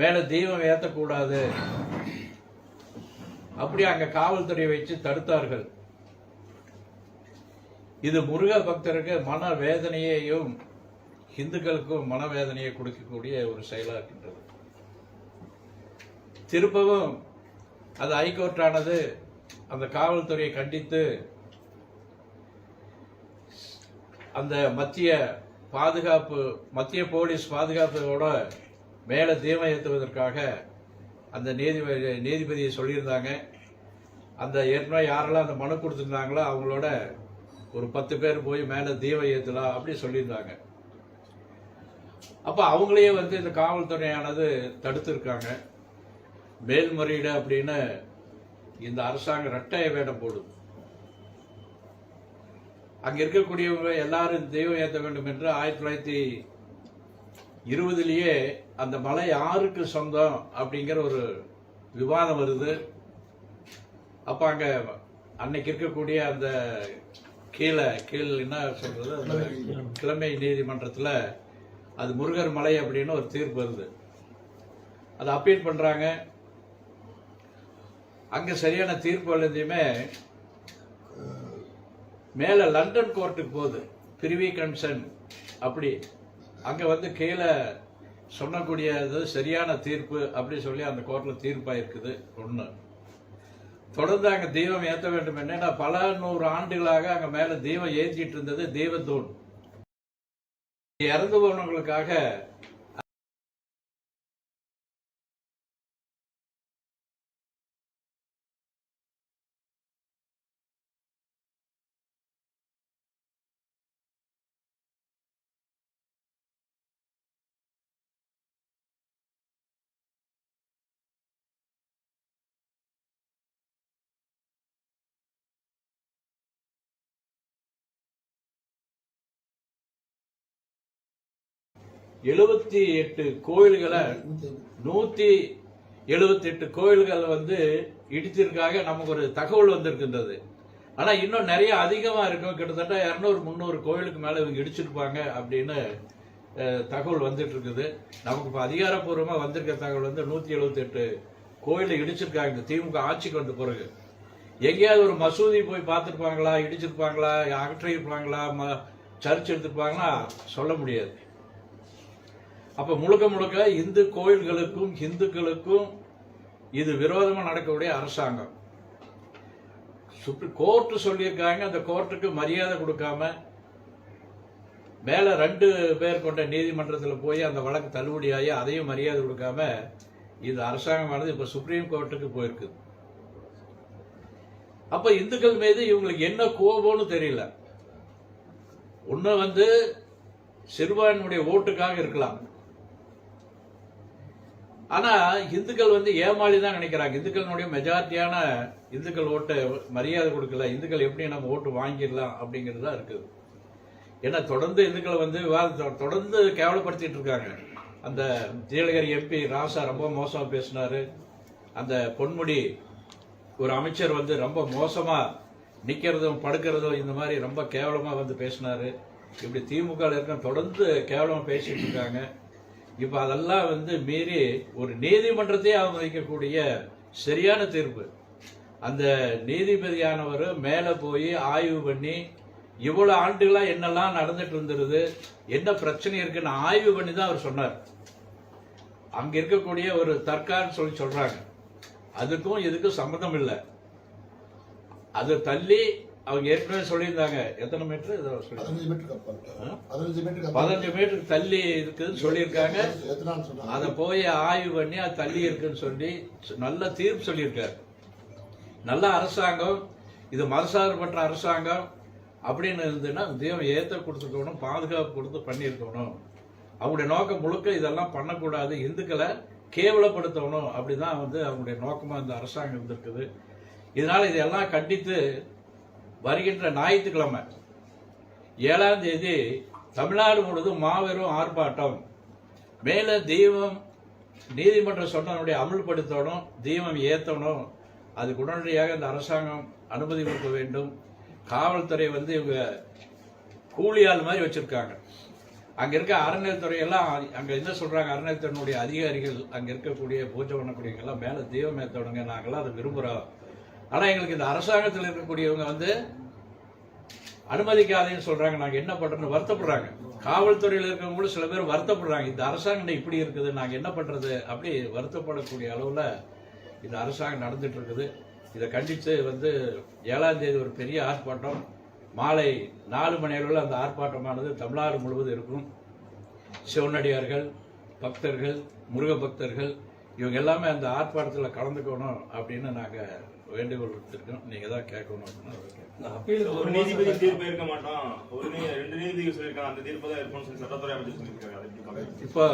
மேலே தெய்வம் ஏற்றக்கூடாது அப்படி அங்கே காவல்துறையை வச்சு தடுத்தார்கள். இது முருக பக்தருக்கு மன வேதனையையும் இந்துக்களுக்கும் மனவேதனையை கொடுக்கக்கூடிய ஒரு செயலாக இருக்கின்றது. திருப்பவும் அது ஹைகோர்ட்டானது அந்த காவல்துறையை கண்டித்து அந்த மத்திய பாதுகாப்பு மத்திய போலீஸ் பாதுகாப்போட மேலே தீமை ஏற்றுவதற்காக அந்த நீதிபதி நீதிபதியை சொல்லியிருந்தாங்க. அந்த ஏற்கனவே யாரெல்லாம் அந்த மனு கொடுத்துருந்தாங்களோ அவங்களோட ஒரு பத்து பேர் போய் மேலே தீவை ஏற்றலாம் அப்படி சொல்லியிருந்தாங்க. அப்போ அவங்களையே வந்து இந்த காவல்துறையானது தடுத்துருக்காங்க. மேல்முறையீடு அப்படின்னு இந்த அரசாங்கம் ரெட்டைய வேடம் போடுது அங்கே இருக்கக்கூடியவங்க எல்லாரும் தெய்வம் ஏற்ற வேண்டும் என்று ஆயிரத்தி தொள்ளாயிரத்தி இருபதுலேயே அந்த மலை யாருக்கு சொந்தம் அப்படிங்கிற ஒரு விவாதம் வருது. அப்ப அங்க அன்னைக்கு இருக்கக்கூடிய அந்த கீழே கீழ் என்ன சொல்றது? கிழமை நீதிமன்றத்துல அது முருகர் மலை அப்படின்னு ஒரு தீர்ப்பு வருது. அதை அப்பீல் பண்றாங்க. அங்க சரியான தீர்ப்பு எழுதியுமே மேல லண்டன் கோர்ட்டுக்கு போகுது. பிரிவி கன்சர்ன் அப்படி. அங்க வந்து கீழே சொன்னக்கூடியது சரியான தீர்ப்பு அப்படி சொல்லி அந்த கோர்ட்ல தீர்ப்பாயிருக்குது. ஒண்ணு. தொடர்ந்து அங்க தீபம் ஏற்ற வேண்டும். என்னன்னா பல நூறு ஆண்டுகளாக அங்க மேல தீபம் ஏற்றிட்டு இருந்தது தீபத்தூண் இறந்து போனவங்களுக்காக எழுபத்தி எட்டு கோயில்களை நூத்தி எழுபத்தி எட்டு கோயில்கள் வந்து இடிச்சிருக்காக நமக்கு ஒரு தகவல் வந்திருக்கின்றது. ஆனா இன்னும் நிறைய அதிகமா இருக்கும் கிட்டத்தட்ட இரநூறு முந்நூறு கோயிலுக்கு மேல இவங்க இடிச்சிருப்பாங்க அப்படின்னு தகவல் வந்துட்டு இருக்குது நமக்கு இப்போ அதிகாரப்பூர்வமாக வந்திருக்க தகவல் வந்து நூத்தி எழுபத்தி எட்டு கோயிலை இடிச்சிருக்காங்க. இந்த திமுக ஆட்சிக்கு வந்த பிறகு. எங்கேயாவது ஒரு மசூதி போய் பார்த்துருப்பாங்களா? இடிச்சிருப்பாங்களா? அகற்றிருப்பாங்களா ம- சர்ச் எடுத்துருப்பாங்களா? சொல்ல முடியாது. அப்ப முழுக்க முழுக்க இந்து கோயில்களுக்கும் இந்துக்களுக்கும் இது விரோதமா நடக்கக்கூடிய அரசாங்கம். சுப்ரீம் கோர்ட்டு சொல்லியிருக்காங்க அந்த கோர்ட்டுக்கு மரியாதை கொடுக்காம மேல ரெண்டு பேர் கொண்ட நீதிமன்றத்தில் போய் அந்த வழக்கு தள்ளுபடியாகி அதையும் மரியாதை கொடுக்காம இது அரசாங்கமானது இப்ப சுப்ரீம் கோர்ட்டுக்கு போயிருக்குது அப்ப இந்துக்கள் மீது இவங்களுக்கு என்ன கோபம்னு தெரியல. ஒண்ணு வந்து சிறுபான்மையுடைய ஓட்டுக்காக இருக்கலாம். ஆனால் இந்துக்கள் வந்து ஏமாளி தான் நினைக்கிறாங்க. இந்துக்களினுடைய மெஜாரிட்டியான இந்துக்கள் ஓட்டு மரியாதை கொடுக்கல. இந்துக்கள் எப்படி நம்ம ஓட்டு வாங்கிடலாம் அப்படிங்கிறது தான் இருக்குது. ஏன்னா தொடர்ந்து இந்துக்களை வந்து விவாத- தொடர்ந்து கேவலப்படுத்திட்டு இருக்காங்க. அந்த நீலகிரி எம்பி ராசா ரொம்ப மோசமாக பேசினார். அந்த பொன்முடி ஒரு அமைச்சர் வந்து ரொம்ப மோசமாக நிற்கிறதும் படுக்கிறதும் இந்த மாதிரி ரொம்ப கேவலமாக வந்து பேசினார். இப்படி திமுகவில் இருக்க தொடர்ந்து கேவலமாக பேசிகிட்டு இருக்காங்க. இப்ப அதெல்லாம் வந்து மீறி ஒரு நீதிமன்றத்தையே அவமதிக்கக்கூடிய சரியான தீர்ப்பு. அந்த நீதிபதியானவர் மேலே போய் ஆய்வு பண்ணி இவ்வளோ ஆண்டுகளாக என்னெல்லாம் நடந்துட்டு இருந்துருது என்ன பிரச்சனை இருக்குன்னு ஆய்வு பண்ணி தான் அவர் சொன்னார். அங்கே இருக்கக்கூடிய ஒரு தற்கான்னு சொல்லி சொல்கிறாங்க அதுக்கும் இதுக்கும் சம்மந்தம் இல்லை. அது தள்ளி அவங்க ஏற்கனவே சொல்லியிருந்தாங்க. எத்தனை மீட்டர் இதை சொல்லி பதினஞ்சு? பதினஞ்சு பதினஞ்சு மீட்டருக்கு தள்ளி இருக்குதுன்னு சொல்லியிருக்காங்க. அதை போய் ஆய்வு பண்ணி அது தள்ளி இருக்குன்னு சொல்லி நல்ல தீர்ப்பு சொல்லியிருக்காரு. நல்ல அரசாங்கம். இது மதசார்பற்ற அரசாங்கம். அப்படின்னு இருந்ததுன்னா தெய்வம் ஏத்த கொடுத்துருக்கணும் பாதுகாப்பு கொடுத்து பண்ணியிருக்கணும். அவங்களுடைய நோக்கம் முழுக்க இதெல்லாம் பண்ணக்கூடாது இந்துக்களை கேவலப்படுத்தணும். அப்படிதான் வந்து அவங்களுடைய நோக்கமா இந்த அரசாங்கம் இருந்திருக்குது. இதனால இதெல்லாம் கண்டித்து வருகின்ற ஞாயிற்றுக்கிழமை. ஏழாம் தேதி தமிழ்நாடு முழுவதும் மாபெரும் ஆர்ப்பாட்டம். மேல தெய்வம் நீதிமன்றம் சொன்னதனுடைய அமல்படுத்தணும் தெய்வம் ஏத்தணும். அதுக்கு உடனடியாக இந்த அரசாங்கம் அனுமதி கொடுக்க வேண்டும். காவல்துறை வந்து இவங்க கூலியால் மாதிரி வச்சிருக்காங்க. அங்கே இருக்க அறநிலைத்துறை எல்லாம் அங்கே என்ன சொல்கிறாங்க அறநிலைத்துறையினுடைய அதிகாரிகள் அங்கே இருக்கக்கூடிய பூஜை பண்ணக்கூடியவங்கெல்லாம் எல்லாம் மேல தெய்வம் ஏத்தவனுங்க நாங்கெல்லாம் அதை விரும்புகிறோம் ஆனால் எங்களுக்கு இந்த அரசாங்கத்தில் இருக்கக்கூடியவங்க வந்து அனுமதிக்காதேன்னு சொல்கிறாங்க நாங்கள் என்ன பண்ணுறோன்னு வருத்தப்படுறாங்க. காவல்துறையில் இருக்கவங்க கூட சில பேர் வருத்தப்படுறாங்க. இந்த அரசாங்கம் இப்படி இருக்குது நாங்கள் என்ன பண்ணுறது அப்படி வருத்தப்படக்கூடிய அளவில் இந்த அரசாங்கம் நடந்துட்டு இருக்குது. இதை கண்டித்து வந்து ஏழாம் தேதி ஒரு பெரிய ஆர்ப்பாட்டம். மாலை நாலு மணி அளவில் அந்த ஆர்ப்பாட்டமானது தமிழ்நாடு முழுவதும் இருக்கும். சிவனடியார்கள் பக்தர்கள் முருக பக்தர்கள் இவங்க எல்லாமே அந்த ஆர்ப்பாட்டத்தில் கலந்துக்கணும் அப்படின்னு நாங்கள் வேண்டுகோள் விடுத்திருக்கோம் நீங்கள் தான் கேட்கணும் அப்படின்னு. ஒரு நீதிபதி தீர்ப்பு இருக்க மாட்டோம் ஒரு நீ ரெண்டு நீதிபதி சொல்லியிருக்காங்க. அந்த தீர்ப்பு தான் இருக்கும்னு சொல்லி சட்டத்துறை அமைச்சர் சொல்லியிருக்காங்க? இப்போ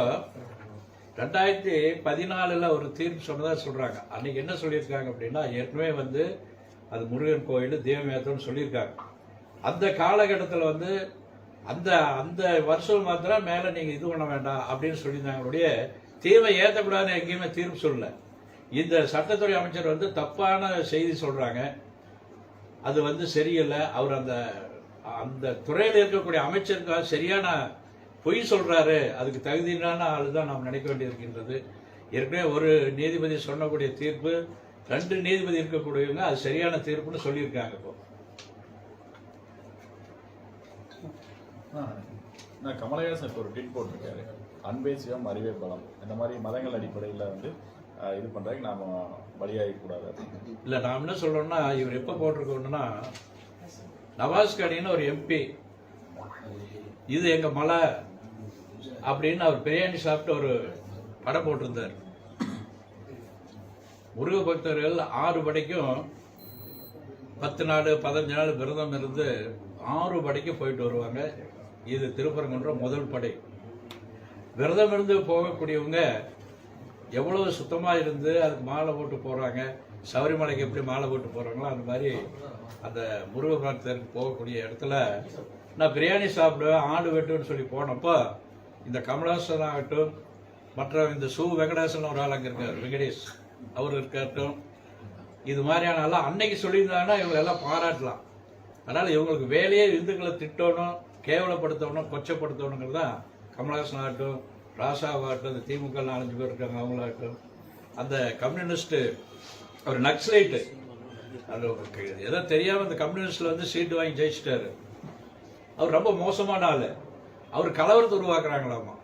ரெண்டாயிரத்தி பதினாலுல ஒரு தீர்ப்பு சொன்னதா சொல்றாங்க. அன்னைக்கு என்ன சொல்லியிருக்காங்க அப்படின்னா ஏற்கனவே வந்து அது முருகன் கோயில் தெய்வமேத்தம்னு சொல்லியிருக்காங்க. அந்த காலகட்டத்தில் வந்து அந்த அந்த வருஷம் மாத்திரம் மேல நீங்க இது பண்ண வேண்டாம் அப்படின்னு சொல்லியிருந்தாங்களுடைய தீர்வை ஏற்றக்கூடாதுன்னு எங்கேயுமே தீர்ப்பு சொல்லல. இந்த சட்டத்துறை அமைச்சர் வந்து தப்பான செய்தி சொல்கிறாங்க அது வந்து சரியில்லை. அவர் அந்த அந்த துறையில் இருக்கக்கூடிய அமைச்சருக்காக சரியான பொய் சொல்கிறாரு அதுக்கு தகுதியான ஆள் தான் நாம் நினைக்க வேண்டியிருக்கின்றது. ஏற்கனவே ஒரு நீதிபதி சொன்னக்கூடிய தீர்ப்பு ரெண்டு நீதிபதி இருக்கக்கூடியவங்க அது சரியான தீர்ப்புன்னு சொல்லியிருக்காங்க இப்போ. நான் கமலஹாசன் இப்போ ஒரு ட்வீட் போட்டிருக்காரு. அன்பே சிவம் அறிவே பலம். இந்த மாதிரி மதங்கள் அடிப்படையில் வந்து இது பண்ணுறதுக்கு நாம வழியாக கூடாது. அப்படின்னு இல்ல நாம் என்ன சொல்றேன்னா இவர் எப்ப போட்டிருக்கோம்னா நவாஸ் கடின்னு ஒரு எம்பி. இது எங்க மலை அப்படின்னு அவர் பிரியாணி சாப்பிட்டு ஒரு படம் போட்டிருந்தார். முருக பக்தர்கள் ஆறு படைக்கும் பத்து நாள் பதினஞ்சு நாள் விரதம் இருந்து ஆறு படைக்கு போயிட்டு வருவாங்க. இது திருப்பரங்குன்ற முதல் படை. விரதம் இருந்து போகக்கூடியவங்க எவ்வளவு சுத்தமாக இருந்து அதுக்கு மாலை போட்டு போகிறாங்க சபரிமலைக்கு எப்படி மாலை போட்டு போகிறாங்களோ அந்த மாதிரி அந்த முருக போகக்கூடிய இடத்துல நான் பிரியாணி சாப்பிடுவேன் ஆடு வெட்டுன்னு சொல்லி போனப்போ இந்த கமலஹாசன் ஆகட்டும் மற்ற இந்த சு வெங்கடேசன் ஒரு ஆள் அங்கே இருக்கார் வெங்கடேஷ் அவர் இருக்கட்டும் இது மாதிரியான எல்லாம் அன்னைக்கு சொல்லியிருந்தாங்கன்னா இவங்க எல்லாம் பாராட்டலாம். அதனால் இவங்களுக்கு வேலையே இந்துக்களை திட்டணும் கேவலப்படுத்தணும் கொச்சப்படுத்தணுங்கிறது தான் கமலஹாசன் ஆகட்டும் ராசாவாகட்டும் இந்த திமுக நாலஞ்சு பேர் இருக்காங்க அவங்களாகட்டும் அந்த கம்யூனிஸ்ட்டு ஒரு நக்ஸலைட்டு அது எதோ தெரியாமல் இந்த கம்யூனிஸ்டில் வந்து சீட்டு வாங்கி ஜெயிச்சிட்டாரு. அவர் ரொம்ப மோசமான ஆள். அவர் கலவரத்தை உருவாக்குறாங்களாமா.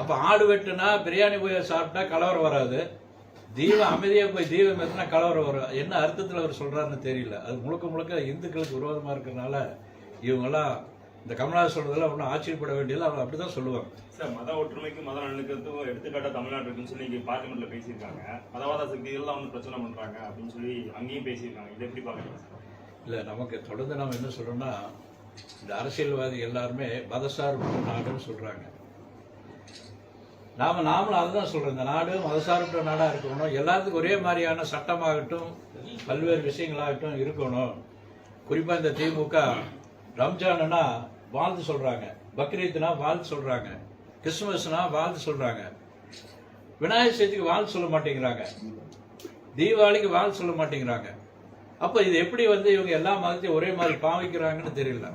அப்போ ஆடு வெட்டுனா பிரியாணி போய் சாப்பிட்டா கலவரம் வராது. தீபம் அமைதியாக போய் தீபம் எத்தனா கலவரம் வரும். என்ன அர்த்தத்தில் அவர் சொல்கிறாருன்னு தெரியல. அது முழுக்க முழுக்க இந்துக்களுக்கு விரோதமாக இருக்கிறதுனால இவங்கெல்லாம் இந்த கமலஹாசன் சொல்றதெல்லாம் ஒன்றும் ஆச்சரியப்பட வேண்டியதில்லை. அவங்க அப்படிதான் சொல்லுவாங்க. சார் மத ஒற்றுமைக்கு மத நல்லிணக்கத்துக்கும் எடுத்துக்காட்டா தமிழ்நாடு இருக்குன்னு சொல்லி இங்க பார்லிமெண்ட்ல பேசியிருக்காங்க. மதவாத சக்திகள்லாம் வந்து பிரச்சனை பண்றாங்க அப்படின்னு சொல்லி அங்கேயும் பேசியிருக்காங்க. இதை எப்படி பாக்குறீங்க சார்? இல்ல நமக்கு தொடர்ந்து நம்ம என்ன சொல்றோம்னா இந்த அரசியல்வாதி எல்லாருமே மதசார்பற்ற நாடுன்னு சொல்றாங்க. நாம நாமளும் அதுதான் சொல்றோம். இந்த நாடு மதசார்பற்ற நாடா இருக்கணும். எல்லாத்துக்கும் ஒரே மாதிரியான சட்டமாகட்டும் பல்வேறு விஷயங்களாகட்டும் இருக்கணும். குறிப்பா இந்த திமுக ரம்ஜான்னா வாழ்ந்து சொல்றாங்க. பக்ரீத்னா வாழ்த்து சொல்றாங்க. கிறிஸ்துமஸ்னா வாழ்த்து சொல்றாங்க. விநாயகர் சதுர்த்திக்கு வாழ்த்து சொல்ல மாட்டேங்கிறாங்க. தீபாவளிக்கு வாழ்த்து சொல்ல மாட்டேங்கிறாங்க. அப்போ இது எப்படி வந்து இவங்க எல்லா மதத்தையும் ஒரே மாதிரி பாவிக்கிறாங்கன்னு தெரியல.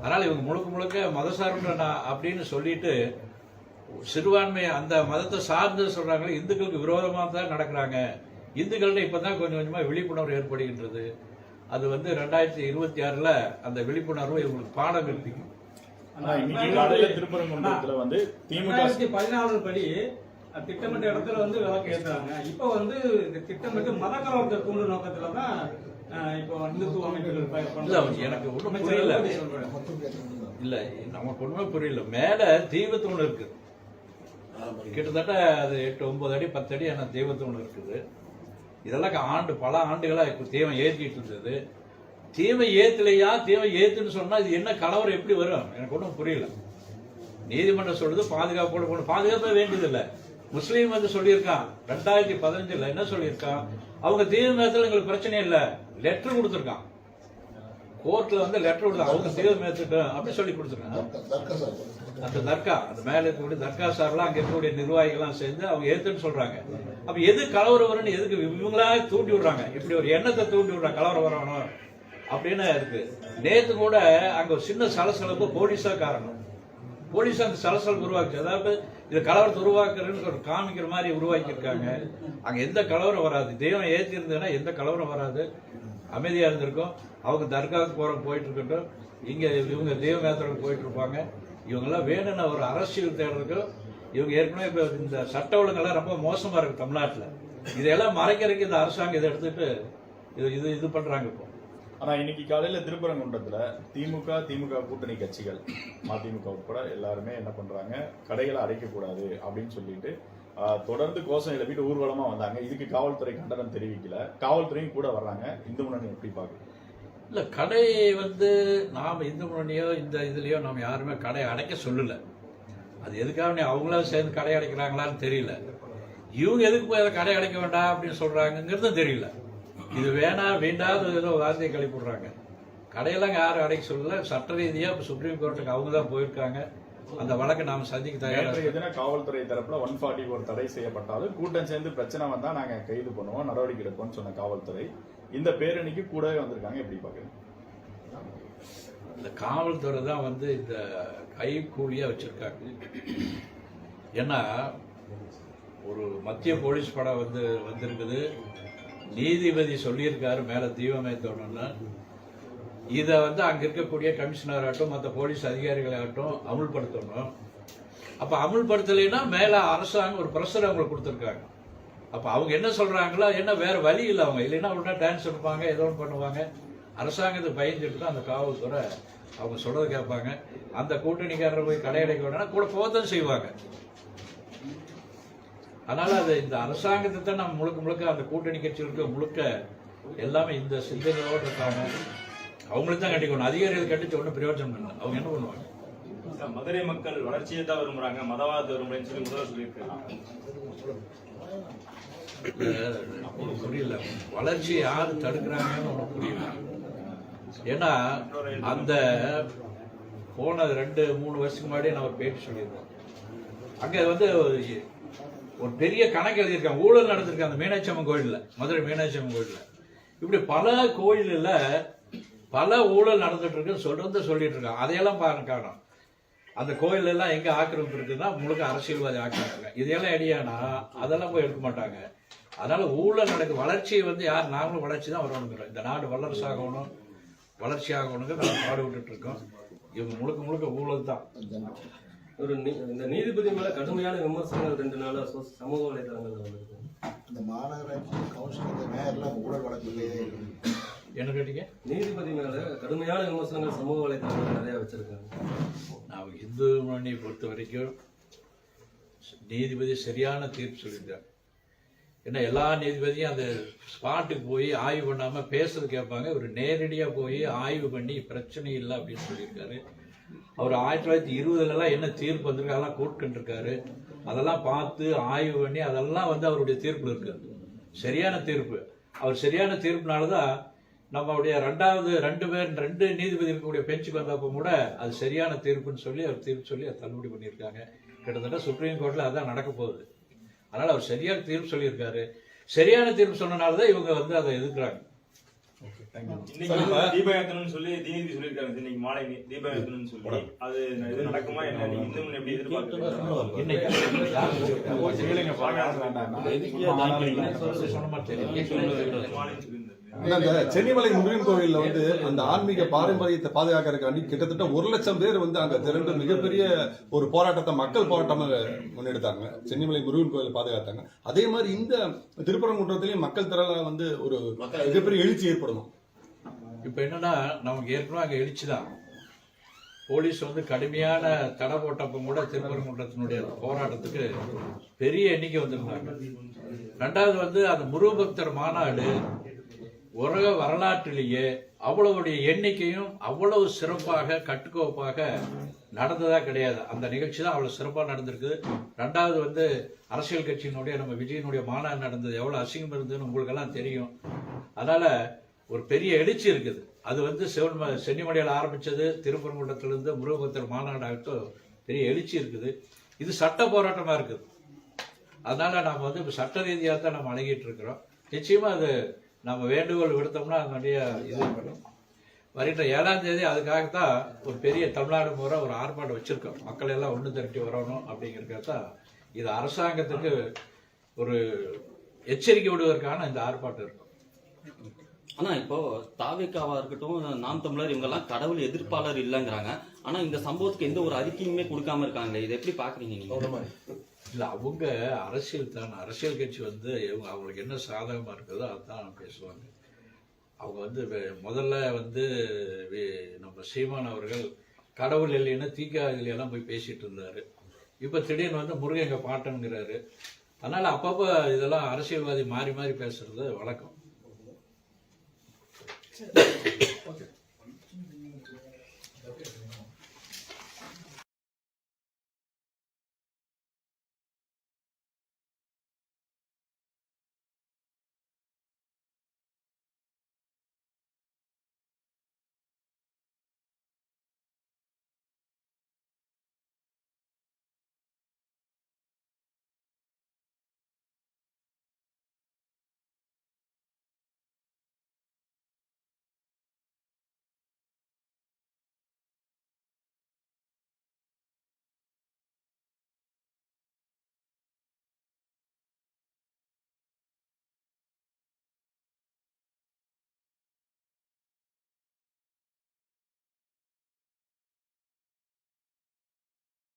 அதனால் இவங்க முழுக்க முழுக்க மதசார்பற்ற நான் அப்படின்னு சொல்லிட்டு சிறுபான்மையை அந்த மதத்தை சார்ந்து சொல்கிறாங்களே இந்துக்களுக்கு விரோதமாக தான் நடக்கிறாங்க. இந்துக்கள்கிட்ட இப்பதான் கொஞ்சம் கொஞ்சமாக விழிப்புணர்வு ஏற்படுகின்றது. அது வந்து ரெண்டாயிரத்தி இருபத்தி ஆறுல அந்த விழிப்புணர்வு இவங்களுக்கு பாடம் காலையில திருப்பரங்குன்றத்துல வந்து திமுக பதினாலு படி திட்டமிட்ட இடத்துல வந்து விளக்கு ஏத்துறாங்க. இப்ப வந்து இந்த திட்டமிட்டு மத கலவரத்தை தூண்டும் நோக்கத்துல தான் இப்போ இந்துத்துவ அமைப்புகள். எனக்கு அமைச்சர் புரியல? இல்ல நமக்கு ஒண்ணுமே புரியல. மேல தீபத்தூண் இருக்கு. கிட்டத்தட்ட அது எட்டு ஒன்பது அடி பத்து அடி ஆன தீபத்தூண் இருக்குது. இதெல்லாம் ஆண்டு பல ஆண்டுகளாக இப்போ தீமை ஏற்றிட்டு இருந்தது. தீமை ஏற்றலையா தீமை ஏற்றுன்னு சொன்னால் இது என்ன கலவரம் எப்படி வரும்? எனக்கு ஒன்றும் புரியல. நீதிமன்றம் சொல்றது பாதுகாப்போடு போகணும் பாதுகாப்பே வேண்டியதில்லை. முஸ்லீம் வந்து சொல்லியிருக்கான் ரெண்டாயிரத்தி பதினஞ்சில் என்ன சொல்லியிருக்கான்? அவங்க தீவிரத்தில் எங்களுக்கு பிரச்சனை இல்லை. லெட்டர் கொடுத்துருக்கான். கோர்ட்ல வந்து லெட்டர் கொடுத்து அவங்க தீவிரம் மேத்துட்டோம் அப்படி சொல்லி கொடுத்துருக்காங்க அந்த தர்கா அந்த மேல இருக்கக்கூடிய தர்கா சார்லாம் அங்க இருக்கக்கூடிய நிர்வாகிகள்லாம் சேர்ந்து அவங்க ஏத்துன்னு சொல்றாங்க. அப்ப எது கலவரம் வரும்னு எதுக்கு இவங்களா தூண்டி விடுறாங்க? இப்படி ஒரு எண்ணத்தை தூண்டி விடுறாங்க கலவரம் வரணும் அப்படின்னு இருக்கு. நேத்து கூட அங்க ஒரு சின்ன சலசலப்பு போலீஸா காரணம் போலீஸ் அந்த சலசலப்பு உருவாக்குச்சு. அதாவது இது கலவரத்தை உருவாக்குறதுன்னு ஒரு காமிக்கிற மாதிரி உருவாக்கியிருக்காங்க. அங்கே எந்த கலவரம் வராது. தெய்வம் ஏற்றி இருந்ததுன்னா எந்த கலவரம் வராது. அமைதியாக இருந்திருக்கும். அவங்க தர்காவுக்கு போகிற போயிட்டு இருக்கட்டும். இங்கே இவங்க தெய்வ போயிட்டு இருப்பாங்க. இவங்கெல்லாம் வேணும்னு ஒரு அரசியல் தேடுறதுக்கு இவங்க ஏற்கனவே இப்போ இந்த சட்ட ஒழுங்கெல்லாம் ரொம்ப மோசமாக இருக்குது தமிழ்நாட்டில். இதையெல்லாம் மறைக்கிறதுக்கு இந்த அரசாங்கம் இதை எடுத்துட்டு இது இது இது பண்ணுறாங்க இப்போ. ஆனால் இன்னைக்கு காலையில் திருப்பரங்குன்றத்தில் திமுக திமுக கூட்டணி கட்சிகள் மதிமுக உட்பட எல்லாருமே என்ன பண்ணுறாங்க கடைகளை அடைக்கக்கூடாது அப்படின்னு சொல்லிட்டு தொடர்ந்து கோஷம் எழுப்பிட்டு ஊர்வலமாக வந்தாங்க. இதுக்கு காவல்துறை கண்டனம் தெரிவிக்கல. காவல்துறையும் கூட வர்றாங்க. இந்து முன்னணி எப்படி பாக்குறீங்க இல்லை கடை வந்து நாம் இந்து முன்னணியோ இந்த இதுலேயோ நம்ம யாருமே கடை அடைக்க சொல்லலை. அது எதுக்காக நீ அவங்களா சேர்ந்து கடை அடைக்கிறாங்களான்னு தெரியல. இவங்க எதுக்கு போய் அதை கடை அடைக்க வேண்டாம் அப்படின்னு சொல்கிறாங்கங்கிறதும் தெரியல. இது வேணாம் வேண்டாத ஏதோ வார்த்தையை கழிப்பிடுறாங்க. கடையெல்லாம் யாரும் அடைக்க சொல்லல. சட்ட ரீதியாக இப்போ சுப்ரீம் கோர்ட்டுக்கு அவங்க தான் போயிருக்காங்க. அந்த வழக்கை நாம சந்திக்க தயாரா நேற்றைய தினம் காவல்துறை தரப்புல ஒன் ஃபார்ட்டி ஒரு தடை செய்யப்பட்டாலும் கூட்டம் சேர்ந்து பிரச்சனை வந்தா நாங்க கைது பண்ணுவோம் நடவடிக்கை எடுப்போம்னு சொன்ன காவல்துறை. இந்த பேரணிக்கு கூடவே வந்திருக்காங்க எப்படி பாக்குறீங்க? இந்த காவல்துறை தான் வந்து இந்த கைக்கூலியா வச்சிருக்காங்க. ஏன்னா ஒரு மத்திய போலீஸ் படம் வந்து வந்திருக்குது. நீதிபதி சொல்லியிருக்காரு மேல தீபமே தோணும்னு இதை வந்து அங்கே இருக்கக்கூடிய கமிஷனர் ஆகட்டும் மற்ற போலீஸ் அதிகாரிகளாகட்டும் அமுல்படுத்தணும். அப்போ அமுல்படுத்தலைன்னா மேலே அரசாங்கம் ஒரு பிரஷர் அவங்களுக்கு கொடுத்துருக்காங்க. அப்போ அவங்க என்ன சொல்கிறாங்களோ என்ன வேறு வழி இல்லை அவங்க. இல்லைன்னா உடனே டான்ஸ் எடுப்பாங்க ஏதோ ஒன்று பண்ணுவாங்க. அரசாங்கத்துக்கு பயந்துட்டு தான் அந்த காவல்துறை அவங்க சொல்கிறது கேட்பாங்க. அந்த கூட்டணிக்காரர் போய் கடையடைக்க வேணா கூட போதான் செய்வாங்க. அதனால் அது இந்த அரசாங்கத்தை தான் நம்ம முழுக்க முழுக்க அந்த கூட்டணி கட்சிகளுக்கு முழுக்க எல்லாமே இந்த சிந்தனையோடு இருக்காங்க. அவங்களுக்கு தான் கட்டிக்கணும் அதிகாரிகள் கட்டிச்சு ஒன்றும் பிரயோஜனம் இல்லை அவங்க என்ன பண்ணுவாங்க? மதுரை மக்கள் வளர்ச்சியை தான் விரும்புறாங்க மதவாதத்தை விரும்புறேன்னு சொல்லி முதல்வர் சொல்லியிருக்காங்க புரியல. வளர்ச்சி யாரு தடுக்கிறாங்கன்னு ஒன்றும் புரியல. ஏன்னா அந்த போன ரெண்டு மூணு வருஷத்துக்கு முன்னாடி நான் ஒரு பேட்டி சொல்லியிருந்தேன் அங்க வந்து ஒரு- ஒரு பெரிய கணக்கு எழுதியிருக்காங்க. ஊழல் நடந்திருக்கு அந்த மீனாட்சி அம்மன் கோயில்ல மதுரை மீனாட்சி அம்மன் கோயில்ல. இப்படி பல கோயில்ல பல ஊழல் நடந்துட்டு இருக்குன்னு தொடர்ந்து சொல்லிட்டு இருக்காங்க அதையெல்லாம் பாருங்க காரணம். அந்த கோயில் எல்லாம் எங்க ஆக்கிரமிப்பு இருக்குன்னா முழுக்க அரசியல்வாதி ஆக்கிட்டாங்க. இதையெல்லாம் ஐடியானா அதெல்லாம் போய் எடுக்க மாட்டாங்க. அதனால ஊழல் நடக்கு வளர்ச்சி வந்து யார் நாங்களும் வளர்ச்சி தான் வரணுங்கிறோம் இந்த நாடு வல்லரசு ஆகணும் வளர்ச்சி ஆகணுங்க நம்ம பாடுபட்டு இருக்கோம் இவங்க முழுக்க முழுக்க ஊழல் தான். ஒரு இந்த நீதிபதி மேல கடுமையான விமர்சனங்கள் ரெண்டு நாளா சோ- சமூக வலைதளங்கள்ல வந்திருக்கு. இந்த மாநகராட்சி கவுன்சிலர் மேயர்லாம் ஊழல் வழக்கிலே என்ன கேட்டீங்க? நீதிபதி மேல கடுமையான விமர்சனங்கள் சமூக வலைதளங்கள் நிறைய வச்சிருக்காங்க. நான் இந்து முன்னணியை பொறுத்த வரைக்கும் நீதிபதி சரியான தீர்ப்பு சொல்லியிருக்கார். ஏன்னா எல்லா நீதிபதியும் அந்த ஸ்பாட்டுக்கு போய் ஆய்வு பண்ணாம பேசுறது கேட்பாங்க. இவர் நேரடியா போய் ஆய்வு பண்ணி பிரச்சனை இல்லை அப்படின்னு சொல்லியிருக்காரு. அவர் ஆயிரத்தி தொள்ளாயிரத்தி இருபதுலலாம் என்ன தீர்ப்பு வந்திருக்கு? அதெல்லாம் கூட்டுருக்காரு அதெல்லாம் பார்த்து ஆய்வு பண்ணி அதெல்லாம் வந்து அவருடைய தீர்ப்பு இருக்கு. சரியான தீர்ப்பு. அவர் சரியான தீர்ப்புனாலதான் நம்மளுடைய ரெண்டாவது ரெண்டு பேர் ரெண்டு நீதிபதி இருக்கக்கூடிய பெஞ்சுக்கு வந்தப்போ கூட அது சரியான தீர்ப்புன்னு சொல்லி அவர் தீர்ப்பு சொல்லி அதை தள்ளுபடி பண்ணியிருக்காங்க கிட்டத்தட்ட சுப்ரீம் கோர்ட்ல அதான் நடக்க போகுது அதனால அவர் சரியான தீர்ப்பு சொல்லியிருக்காரு சரியான தீர்ப்பு சொன்னனால தான் இவங்க வந்து அதை எதிர்க்கிறாங்க தீபயாத்திரம்னு சொல்லி நீதிபதி சொல்லியிருக்காங்க இன்னைக்கு மாலை தீபயாத்திரம்னு சொல்லி அது நடக்குமா என்ன நீங்க இன்னும் எப்படி எதிர்பார்க்குறீங்க இந்த சென்னிமலை முருகன் கோவில்ல வந்து அந்த ஆன்மீக பாரம்பரியத்தை பாதுகாக்கிறதுக்காண்டி கிட்டத்தட்ட ஒரு லட்சம் பேர் வந்து அங்க திரண்டு மிகப்பெரிய ஒரு போராட்டத்தை மக்கள் போராட்டமா முன்னெடுத்தாங்க. சென்னிமலை முருகன் கோவில் பாதுகாத்தாங்க. அதே மாதிரி இந்த திருப்பரங்குன்றத்திலயும் மக்கள் திரள வந்து ஒரு மிகப்பெரிய எழுச்சி ஏற்படணும் இப்ப என்னன்னா நமக்கு ஏற்கனவே அங்க எழுச்சிதான். போலீஸ் வந்து கடுமையான தடை போட்டப்ப கூட திருப்பரங்குன்றத்தினுடைய போராட்டத்துக்கு பெரிய எண்ணிக்கை வந்திருந்தாங்க. ரெண்டாவது வந்து அந்த முருகபக்தர் மாநாடு உலக வரலாற்றிலேயே அவ்வளவுடைய எண்ணிக்கையும் அவ்வளவு சிறப்பாக கட்டுக்கோப்பாக நடந்ததா கிடையாது. அந்த நிகழ்ச்சி தான் அவ்வளவு சிறப்பாக நடந்திருக்குது. ரெண்டாவது வந்து அரசியல் கட்சியினுடைய நம்ம விஜயனுடைய மாநாடு நடந்தது. எவ்வளவு அசிங்கம் இருந்ததுன்னு உங்களுக்கெல்லாம் தெரியும். அதனால ஒரு பெரிய எழுச்சி இருக்குது. அது வந்து சிவன் சென்னிமலையில் ஆரம்பிச்சது திருப்பரங்குன்றத்திலிருந்து முருகபத்தர் மாநாடாகட்டும் பெரிய எழுச்சி இருக்குது. இது சட்ட போராட்டமா இருக்குது. அதனால நாம வந்து இப்ப சட்ட ரீதியாக தான் நம்ம அணுகிட்டு இருக்கிறோம். நிச்சயமா அது நம்ம வேண்டுகோள் விடுத்தோம்னா அதனுடைய இது பண்ணும் வருகின்ற ஏழாம் தேதி அதுக்காகத்தான் ஒரு பெரிய தமிழ்நாடு முறை ஒரு ஆர்ப்பாட்டம் வச்சிருக்கோம். மக்கள் எல்லாம் ஒன்று திரட்டி வரணும் அப்படிங்கிறதுக்காக தான் இது அரசாங்கத்துக்கு ஒரு எச்சரிக்கை விடுவதற்கான இந்த ஆர்ப்பாட்டம் இருக்கும். ஆனா இப்போ தாவேக்காவா இருக்கட்டும் நாம் தமிழர் இவங்க எல்லாம் கடவுள் எதிர்ப்பாளர் இல்லைங்கிறாங்க. ஆனா இந்த சம்பவத்துக்கு எந்த ஒரு அறிக்கையுமே கொடுக்காம இருக்காங்களே இதை எப்படி பாக்குறீங்க நீங்க? இல்லை அவங்க அரசியல் தான். அரசியல் கட்சி வந்து இவங்க அவங்களுக்கு என்ன சாதகமாக இருக்குதோ அதுதான் பேசுவாங்க. அவங்க வந்து முதல்ல வந்து நம்ம சீமான் அவர்கள் கடவுள் இல்லைன்னா தீக்கா இதுலையெல்லாம் போய் பேசிட்டு இருந்தார். இப்போ திடீர்னு வந்து முருகங்க பாட்டனுங்கிறாரு அதனால் அப்பப்போ இதெல்லாம் அரசியல்வாதி மாறி மாறி பேசுறது வழக்கம்.